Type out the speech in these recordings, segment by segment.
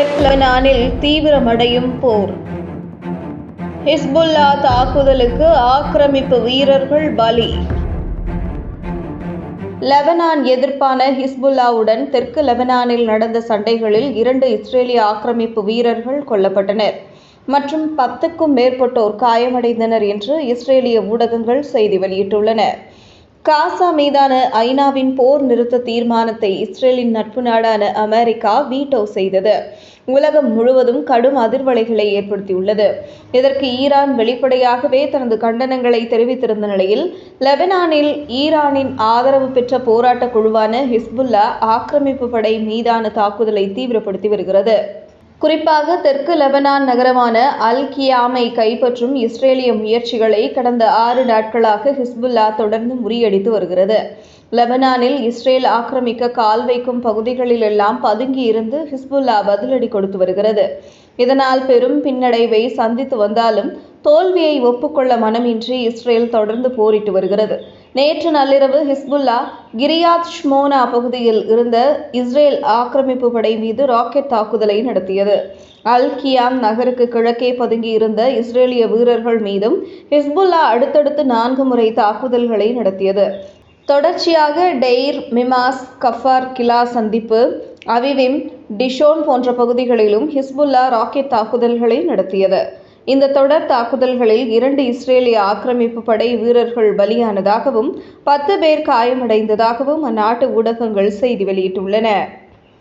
லெபனானில் தீவிரமடையும் போர். ஹிஸ்புல்லா தாக்குதலுக்கு ஆக்கிரமிப்பு வீரர்கள் பலி. லெபனான் எதிர்ப்பான ஹிஸ்புல்லாவுடன் தெற்கு லெபனானில் நடந்த சண்டைகளில் இரண்டு இஸ்ரேலிய ஆக்கிரமிப்பு வீரர்கள் கொல்லப்பட்டனர். மற்றும் பத்துக்கும் மேற்பட்டோர் காயமடைந்தனர் என்று இஸ்ரேலிய ஊடகங்கள் செய்தி வெளியிட்டுள்ளன. காசா மீதான ஐநாவின் போர் நிறுத்த தீர்மானத்தை இஸ்ரேலின் நட்பு நாடான அமெரிக்கா வீட்டோ செய்தது. உலகம் முழுவதும் கடும் அதிர்வலைகளை ஏற்படுத்தியுள்ளது. இதற்கு ஈரான் வெளிப்படையாகவே தனது கண்டனங்களை தெரிவித்திருந்த நிலையில் லெபனானில் ஈரானின் ஆதரவு பெற்ற போராட்ட குழுவான ஹிஸ்புல்லா ஆக்கிரமிப்பு படை மீதான தாக்குதலை தீவிரப்படுத்தி வருகிறது. குறிப்பாக தெற்கு லெபனான் நகரமான அல் கியாமை கைப்பற்றும் இஸ்ரேலிய முயற்சிகளை கடந்த ஆறு நாட்களாக ஹிஸ்புல்லா தொடர்ந்து முறியடித்து வருகிறது. லெபனானில் இஸ்ரேல் ஆக்கிரமிக்க கால் வைக்கும் பகுதிகளிலெல்லாம் பதுங்கி இருந்து ஹிஸ்புல்லா பதிலடி கொடுத்து வருகிறது. இதனால் பெரும் பின்னடைவை சந்தித்து வந்தாலும் தோல்வியை ஒப்புக்கொள்ள மனமின்றி இஸ்ரேல் தொடர்ந்து போரிட்டு வருகிறது. நேற்று நள்ளிரவு ஹிஸ்புல்லா கிரியாத் ஷ்மோனா பகுதியில் இருந்த இஸ்ரேல் ஆக்கிரமிப்பு படை மீது ராக்கெட் தாக்குதலை நடத்தியது. அல் கியாம் நகருக்கு கிழக்கே பதுங்கி இருந்த இஸ்ரேலிய வீரர்கள் மீதும் ஹிஸ்புல்லா அடுத்தடுத்து நான்கு முறை தாக்குதல்களை நடத்தியது. தொடர்ச்சியாக டெய்ர் மிமாஸ் கஃபார் கிலா சந்திப்பு அவிவிம் டிஷோன் போன்ற பகுதிகளிலும் ஹிஸ்புல்லா ராக்கெட் தாக்குதல்களை நடத்தியது. இந்த தொடர் தாக்குதல்களில் இரண்டு இஸ்ரேலிய ஆக்கிரமிப்பு படை வீரர்கள் பலியானதாகவும் பத்து பேர் காயமடைந்ததாகவும் அந்நாட்டு ஊடகங்கள் செய்தி வெளியிட்டுள்ளன.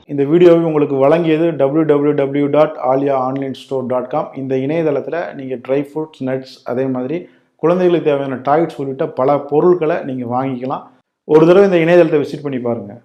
இந்த வீடியோவை உங்களுக்கு வழங்கியது www.alia dot Aliya online store dot com இந்த இணையதளத்தில் நீங்கள் ட்ரை ஃப்ரூட்ஸ் நட்ஸ் அதே மாதிரி குழந்தைகளுக்கு தேவையான டாய்ஸ் உள்ளிட்ட பல பொருட்களை நீங்கள் வாங்கிக்கலாம். ஒரு தடவை இந்த இணையதளத்தை விசிட் பண்ணி பாருங்கள்